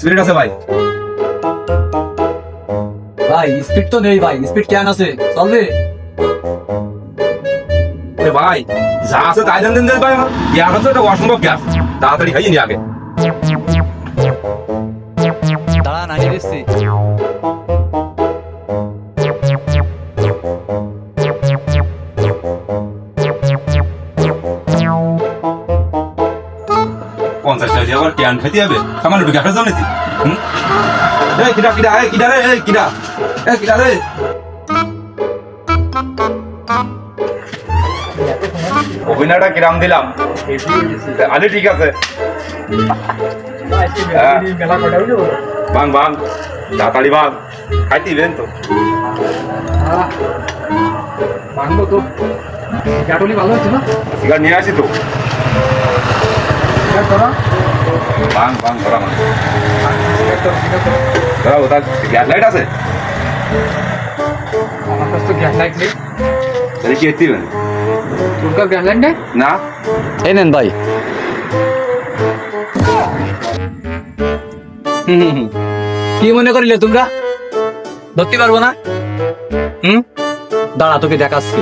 Spirit আছে ভাই। ভাই স্পিড তো নেই ভাই স্পিড কেন আছে? চলবে? ভাই যা আছে তাই দেন দেন ভাই গ্যাস আছে এটা অসম্ভব গ্যাস তাড়াতাড়ি খাইয়ে নি আগে। দাঁড়া নাইয়ে দিচ্ছি। দিয়ে আবার ক্যান হবে জন্য এই কিডা কিডা এই কিডা রে এই কিডা। এই কিডা রে। অভিনয়টা কিরাম দিলাম। আলি ঠিক আছে। বাং বাং। তাড়াতাড়ি বাং খাইতে দিবেন তো। ভাঙবো তো গ্যাটলি ভালো হচ্ছে না? নিয়ে আসি তো। বাং বাং ধরা মানে ধরা ওটা গ্যাস লাইট আছে? আমার কাছে তো গ্যাস লাইট নেই। তাহলে কি এতে দিবেন তোর কাছে গ্যাস লাইট নেই? না। এই নেন ভাই। কি মনে করিলে তোমরা? ধরতে পারব না? হুম? দাঁড়া তোকে দেখাচ্ছি।